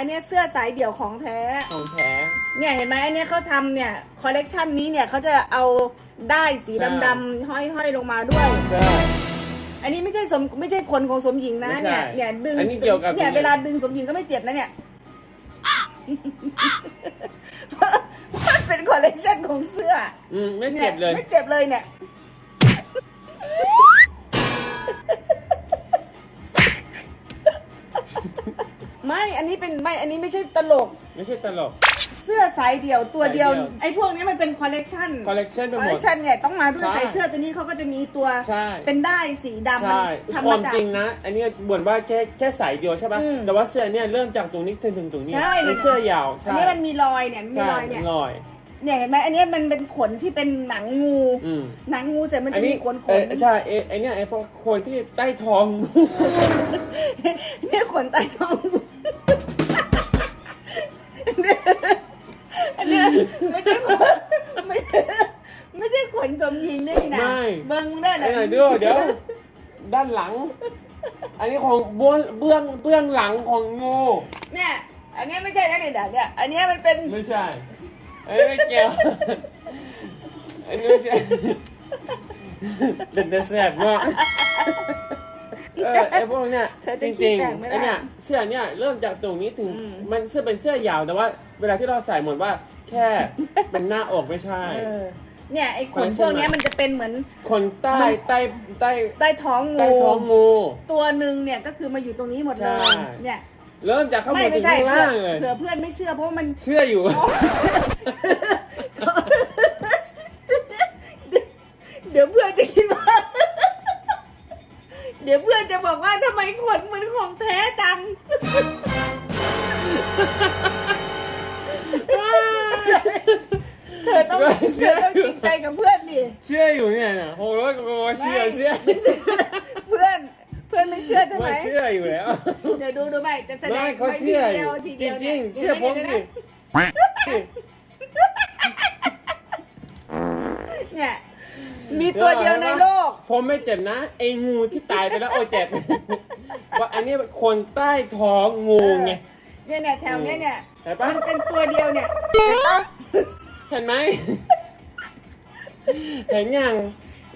อันเนี้ยเสื้อสายเดี่ยวของแท้ ของแท้ เนี่ยเห็นไหมอันเนี้ยเขาทำเนี่ยคอลเลกชันนี้เนี่ยเขาจะเอาได้ายสีใช่ ดำๆห้อยๆลงมาด้วย ใช่ อันนี้ไม่ใช่สมไม่ใช่ขนของสมหญิงนะไม่ใช่เนี่ยเนี่ยดึงอันนี้เกี่ยวกับเนี่ยสมหญิง เวลาดึงสมหญิงก็ไม่เจ็บนะเนี่ยมันเป็นคอลเลกชันของเสื้ออืมไม่เจ็บเลยไม่เจ็บเลยเนี่ย ไม่อันนี้เป็นไม่อันนี้ไม่ใช่ตลก ไม่ใช่ตลก เสื้อสายเดี่ยวตัวเดียว สายเดี่ยว ไอ้พวกนี้มันเป็นคอลเลกชันคอลเลกชันไปคอลหมเลด กชันเนี่ยต้องมาด้วยใช่ใส่เสื้อตัวนี้เขาก็จะมีตัวใช่ เป็นได้ายสีดำใช่ทำควาามจาก จริงนะ อันนี้บ่นว่าแค่แค่สายเดียวใช่ป่ะ อืมแต่ว่าเสื้อเนี่ยเริ่มจากตรงนี้ถึงถึงตรงนี้ใช่เป็นเสื้อยาวอันใช่นี้มันมีรอยเนี่ยมันมีใช่รอยเนี่ยลอย เนี่ยเห็นไหมอันนี้มันเป็นขนที่เป็นหนังงู อืมหนังงูเสร็จมันอัจะนมีนี้ขนขเอนอใช่ไอ้ไอ้เนี่ยไอ้พวกคนที่ใต้ท้อง เนี่ยขนใต้ท้องงู เนี่ยอันเนี้ยไม่ใช่ขนไม่ไม่ใช่ขนสมหญิงนี่นะไม่ เบิ้งได้ไอ้นะหน่อยเดี๋ยวเดี๋ยว ด้านหลัง อันนี้ของเบื้องเบื้องเบื้องหลังของงูเนี่ย อันเนี้ยไม่ใช่นะเนี่ยเดี๋ยวเนี่ยอันเนี้ยมันเป็นไม่ใช่ไอ้ยไม่เกี่ยวอันนี้ไม่ใช่เป็นแต่แสบมาก เออไอ้พวกเนี้ยเธอจจะริคิดงแต่งไม่ๆได้ไอ้เนี่ยเสื้อเนี่ยเริ่มจากตรงนี้ถึงอืมมันเสื้อเป็นเสื้อยาวแต่ว่า เวลาที่เราใส่เหมือนว่าแค่เป็นหน้าอกไม่ใช่ เออเนี่ยไอ้ขนคอลเลกพชัวนกใหม่เนี้ยมันจะเป็นเหมือนคนใต้ใต้ใต้ใต้ท้องงู ใต้ท้องงู ตัวหนึ่งเนี่ยก็คือมาอยู่ตรงนี้หมดเลยใช่ เนี่ยเริ่มจากข้างบไม่นถึไม่งใช่ข้างเผื่อล่างเลย เผื่อเพื่อนไม่เชื่อเพราะว่ามัน เชื่ออยู่ เดี๋ยวเพื่อนจะคิดว่า เดี๋ยวเพื่อน จะบอกว่าทำไมขนเหมือนของแท้จัง เธอต้องเชื่เธออต้องจริงใจกับเพื่อนดิเชื่ออยู่เนี่ยนะโหร้อยกว่าเชื่อไม่เชื่อไม่เชื่อเพื่อนเพื่อนไม่เชื่อใช่ไหมไม่เชื่ออยู่แล้วเดี๋ยวดูดูไปจะแสดไม่งเขาเชื่อทีอเดียยู่วทีจเดียวริงนี่ยๆเชื่อผมดี๋ยวดินะเนี่ยมีตัวเดียวในโลก ผมไม่เจ็บนะไอ้งูที่ตายไปแล้วโอ้เจ็บ ว่าอันนี้คนใต้ท้องงูไงเนี่ยเนี่ยแถวเนี้ยเนี่ยเห็นปะมันเป็นตัวเดียวเนี่ยเห็นปะเห็นไหมเห็นยัง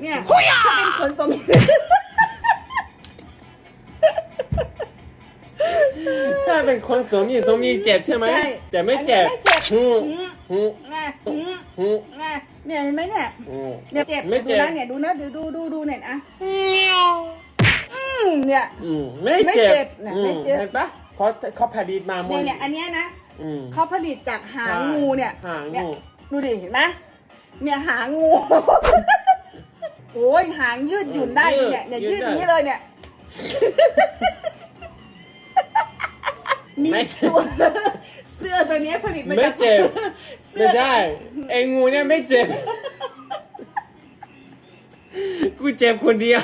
เนี่ยถ้าเป็นขนสมถ้าเป็นคนสมยีสมยีเจ็บใช่ไหมใช่แต่ไม่เจ็บ อันนี้ไม่เจ็บหูหืม หูง่ะหืมหูง่ะเนี่ยเห็นไหมเนี่ยหูเนี่ยเจ็บไม่ดูเจ็บนะเนี่ยดูนะดูดูดูดูเนี่ยอะอืมเนี่ยอืมไม่ไม่เจ็บเจ็บน่ะอืไม่มเจ็บเห็นปะเขาเขาผลิตมาหมเนี่ดยเนี่ยอันเนี้ยนะอืม เขาผลิตจากหางใช่งูเนี่ยหางเนี่ยงูดูดิเห็นไหมเนี่ยหางงู โอ้ยหางยืดหยุ่นได้เนี่ยเนี่ยยืดอย่างนี้เลยเนี่ย มีไม่เจ็บตัวเสื้อตัวเนี้ยผลิตมาไม่จากเจ็บเสื้ไม่อใช่ไอ้งูเนี่ยไม่เจ็บ กูเจ็บคนเดียว